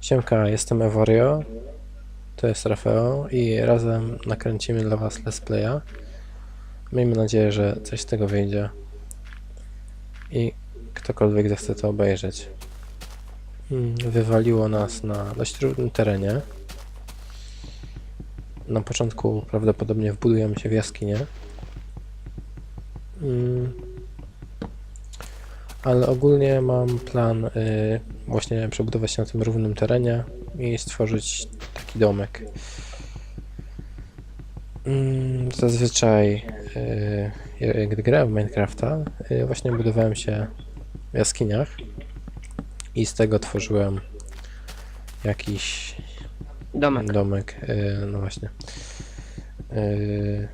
Siemka, jestem Evorio, to jest Rafał i razem nakręcimy dla Was let's playa. Miejmy nadzieję, że coś z tego wyjdzie i ktokolwiek zechce to obejrzeć. Mm, Wywaliło nas na dość trudnym terenie. Na początku prawdopodobnie wbudujemy się w jaskinię. Mm, ale ogólnie mam plan y, właśnie przebudować się na tym równym terenie i stworzyć taki domek. Mm, Zazwyczaj, y, gdy grałem w Minecrafta, y, właśnie budowałem się w jaskiniach i z tego tworzyłem jakiś Domek. domek. y, No właśnie. Y,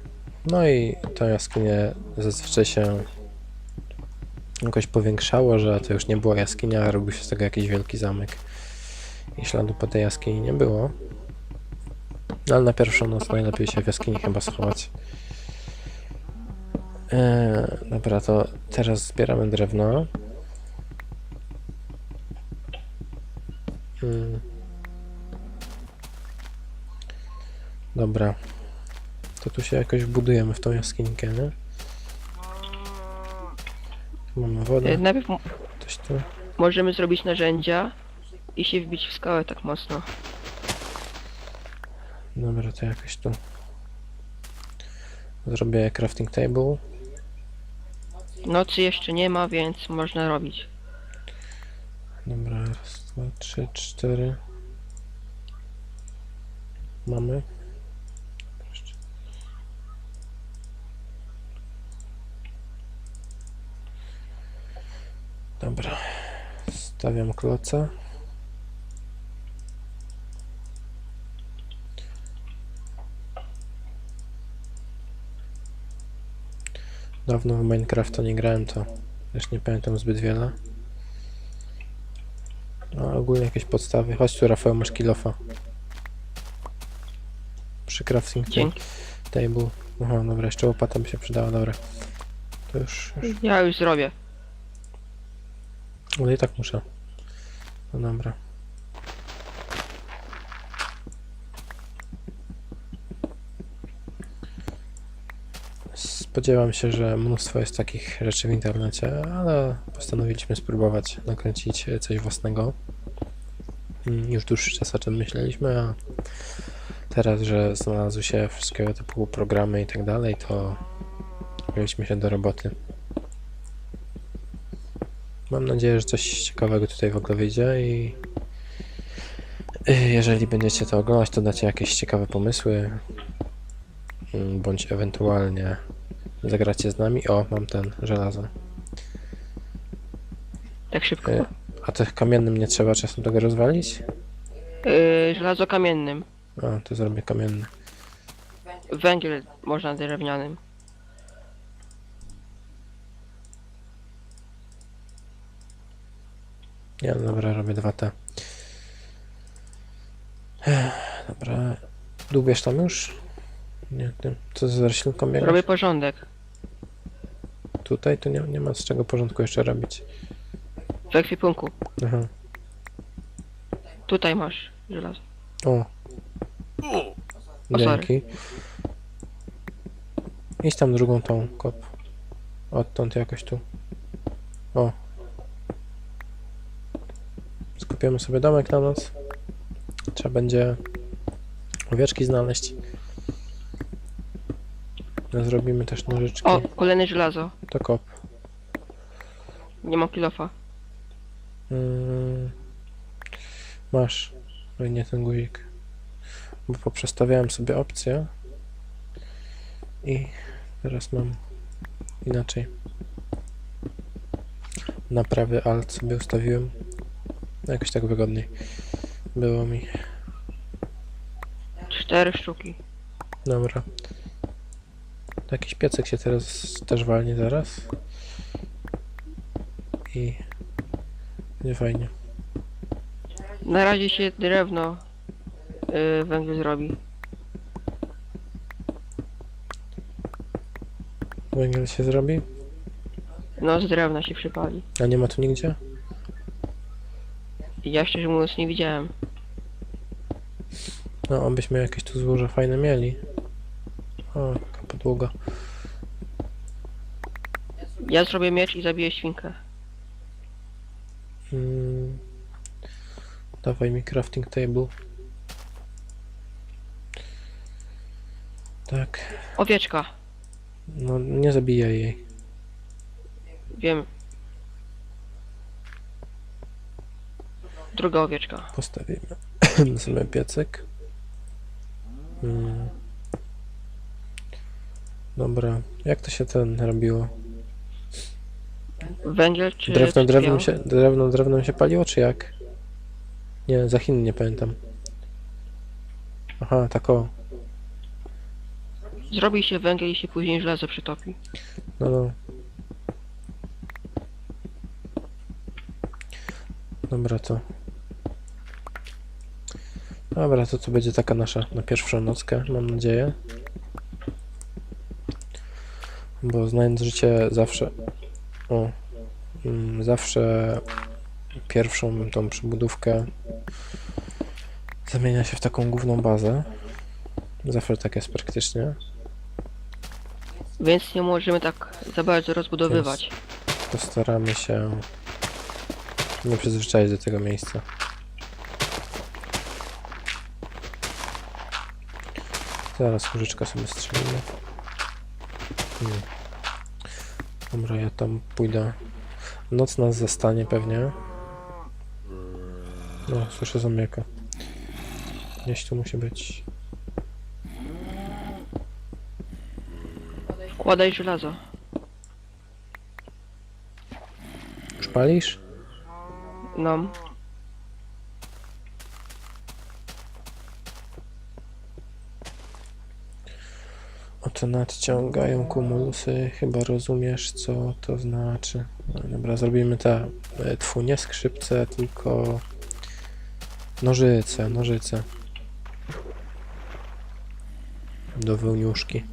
No i tą jaskinię zazwyczaj się jakoś powiększało, że to już nie była jaskinia, a robił się z tego jakiś wielki zamek. I śladu po tej jaskini nie było. No, ale na pierwszą noc najlepiej się w jaskini chyba schować. Eee, dobra, to teraz zbieramy drewno. Mm. Dobra. To tu się jakoś wbudujemy w tą jaskinikę, nie? Mamy wodę, E, Najpierw m- coś tu. możemy zrobić narzędzia i się wbić w skałę tak mocno. Dobra, to jakoś tu. Zrobię crafting table. Nocy jeszcze nie ma, więc można robić. Dobra, raz, dwa, trzy, cztery. Mamy. Dobra. Stawiam kloca. Dawno w Minecrafta nie grałem, to też nie pamiętam zbyt wiele. No, ogólnie jakieś podstawy. Chodź tu, Rafał, masz kilofa. Przy crafting Dzięki. table. Aha, dobra, jeszcze łopata by się przydała, dobra. To już, już. Ja już zrobię. Ale i tak muszę. No dobra. Spodziewam się, że mnóstwo jest takich rzeczy w internecie, ale postanowiliśmy spróbować nakręcić coś własnego. Mm, Już dłuższy czas o tym myśleliśmy, a teraz, że znalazły się wszystkiego typu programy i tak dalej, to wzięliśmy się do roboty. Mam nadzieję, że coś ciekawego tutaj w ogóle wyjdzie i y, jeżeli będziecie to oglądać, to dacie jakieś ciekawe pomysły mm, bądź ewentualnie zagracie z nami. O, mam ten żelazo. Tak szybko. Y, A tych kamiennym nie trzeba czasem tego rozwalić? Yy, żelazo kamiennym. A, to zrobię kamienny. Węgiel można drewnianym. Ja dobra, robię dwa te. Ech, Dobra. Dłubiesz tam już? Nie, ty. Co za roślinką biegasz? Robię porządek. Tutaj to nie, nie ma z czego porządku jeszcze robić. W ekwipunku. Aha. Tutaj masz żelazo. O. O, sorry. Dzięki. Idź tam drugą tą kop. Odtąd jakoś tu. O. Skupiamy sobie domek na noc. Trzeba będzie owieczki znaleźć. No, Zrobimy też nożyczki. O, kolejne żelazo. To kop. Nie mam kilofa. Mm. Masz. Oj, nie ten guzik. Bo poprzestawiałem sobie opcję. I teraz mam inaczej. Na prawy alt sobie ustawiłem. Jakoś tak wygodniej. Było mi. Cztery sztuki. Dobra. Jakiś piecek się teraz też walnie zaraz. I będzie fajnie. Na razie się drewno yy, węgiel zrobi. Węgiel się zrobi? No z drewna się przypali. A nie ma tu nigdzie? Ja szczerze mówiąc nie widziałem. No, obyśmy jakieś tu złoże fajne mieli. O, jaka podłoga. Ja zrobię miecz i zabiję świnkę. Mm. Dawaj mi crafting table. Tak. Owieczka. No, nie zabijaj jej. Wiem. Druga owieczka. Postawimy sobie piecek. Mm. Dobra. Jak to się ten robiło? Węgiel czy... Drewno, drewnem się, drewno, drewnem się paliło, czy jak? Nie, za Chin nie pamiętam. Aha, tak o. Zrobi się węgiel i się później żelazo przytopi. No, no. Dobra, to. Dobra, to to będzie taka nasza na pierwszą nockę, mam nadzieję. Bo znając życie zawsze. O. Mm, zawsze pierwszą tą przybudówkę zamienia się w taką główną bazę. Zawsze tak jest praktycznie. Więc nie możemy tak za bardzo rozbudowywać. Postaramy się nie przyzwyczaić do tego miejsca. Zaraz łyżeczka sobie strzelimy. Hmm. Dobra, ja tam pójdę. Noc nas zastanie pewnie. No, słyszę zombiaka. Gdzieś tu musi być. Wkładaj żelazo. Już palisz? No. Oto nadciągają kumulusy. Chyba rozumiesz, co to znaczy. No, dobra, zrobimy te. e, Tfu, nie skrzypce, tylko nożyce, nożyce. Do wełniuszki.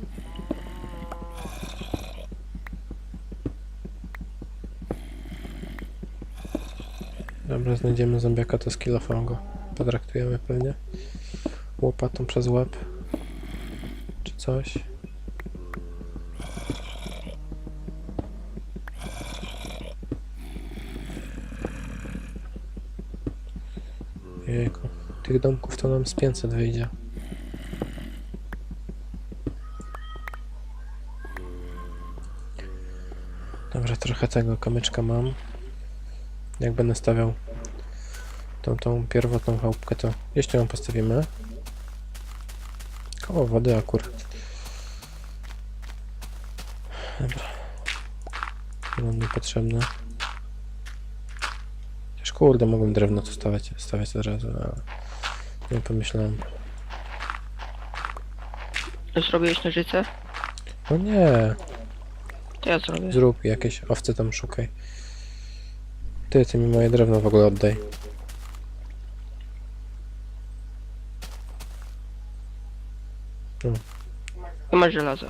Dobra, znajdziemy zombiaka, to skillofą go. Potraktujemy pewnie. Łopatą przez łeb. Czy coś. Jejku, tych domków to nam z 500 wyjdzie. Dobra, trochę tego kamyczka mam. Jak będę stawiał tą, tą pierwotną chałupkę, to jeszcze ją postawimy. Koło wody akurat. Dobra. Niepotrzebne. Chociaż kurde, mogłem drewno tu stawiać, stawiać od razu, ale nie pomyślałem. Zrobiłeś nożyce? No nie, To ja zrobię. zrób jakieś owce tam szukaj. Ty, ty mi moje drewno w ogóle oddaj. I masz żelazo.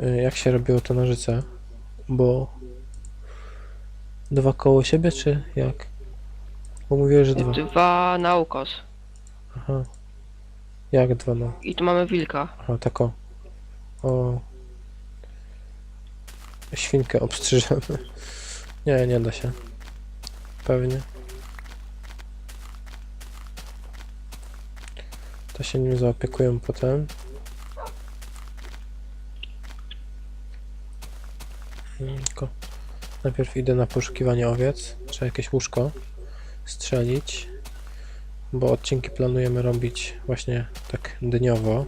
Y, Jak się robiło to nożyce? Bo... Dwa koło siebie, czy jak? Bo mówiłeś, że dwa. Dwa na ukos. Aha. Jak dwa, no? I tu mamy wilka. Aha, tak o. O. Świnkę obstrzyżemy. Nie, nie da się. Pewnie. To się nim zaopiekują potem. Tylko najpierw idę na poszukiwanie owiec. Trzeba jakieś łóżko strzelić. Bo odcinki planujemy robić właśnie tak dniowo.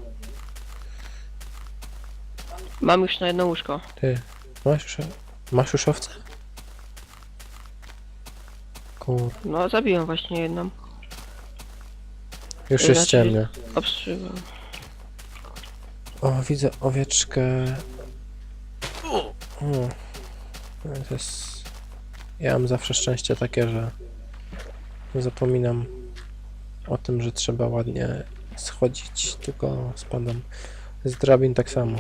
Mam już na jedno łóżko. Ty, masz już, masz już owce? Kur... No, zabiłem właśnie jedną. Już jest Raczej- ciemno. O, widzę owieczkę. O, to jest... Ja mam zawsze szczęście takie, że zapominam o tym, że trzeba ładnie schodzić, tylko spadam. Z drabin tak samo.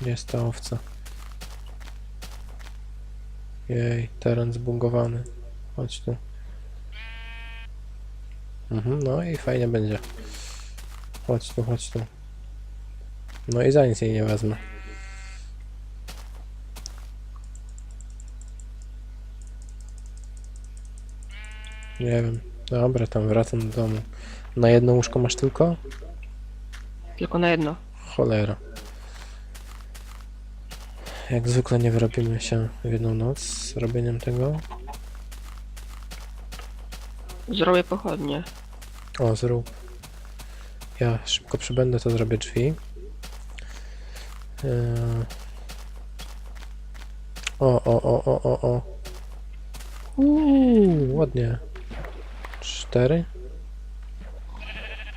Gdzie jest ta owca? Jej, teren zbugowany. Chodź tu. Mhm, no i fajnie będzie. Chodź tu, chodź tu. No i za nic jej nie wezmę. Nie wiem. Dobra, tam wracam do domu. Na jedno łóżko masz tylko? Tylko na jedno. Cholera. Jak zwykle nie wyrobimy się w jedną noc z robieniem tego. Zrobię pochodnie. O, zrób. Ja szybko przybędę, to zrobię drzwi. Eee. O, o, o, o, o, o. Uuu, ładnie. Cztery.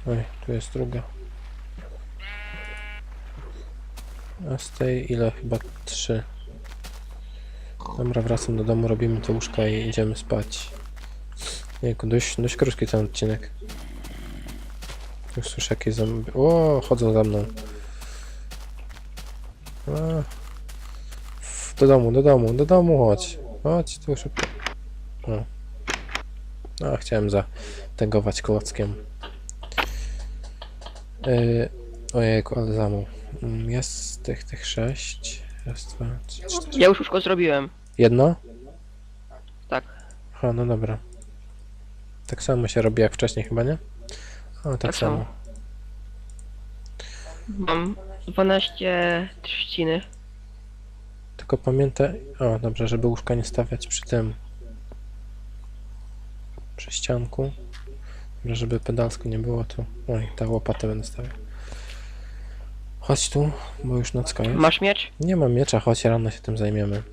Oj, tu jest druga. A z tej ile? Chyba trzy. Dobra, wracam do domu, robimy te łóżka i idziemy spać. Jejku, dość, dość krótki ten odcinek. Już słyszę jakieś zombie. O, chodzą za mną. A. Do domu, do domu, do domu chodź. Chodź tu szybko. O. A, chciałem zategować klockiem. Yy, ojejku, ale. Mm, Jest tych, tych sześć. Raz, dwa, trzy, cztery. Ja już łóżko zrobiłem. Jedno? Tak. Aha, no dobra. Tak samo się robi jak wcześniej chyba, nie? O, tak, Tak samo. samo. Mam 12 trzciny. Tylko pamiętaj... O, dobrze, żeby łóżka nie stawiać przy tym... Przy ścianku. Dobrze, żeby pedalsko nie było, to... Oj, ta łopatę będę stawiał. Chodź tu, bo już nocka jest. Masz miecz? Nie mam miecza, chodź, rano się tym zajmiemy.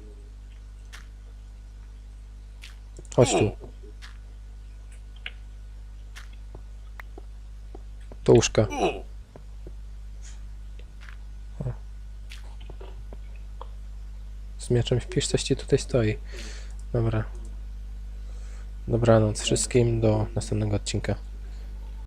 Chodź tu. To łóżka. O. Z mieczem śpisz, coś ci tutaj stoi. Dobra. Dobranoc wszystkim, do następnego odcinka.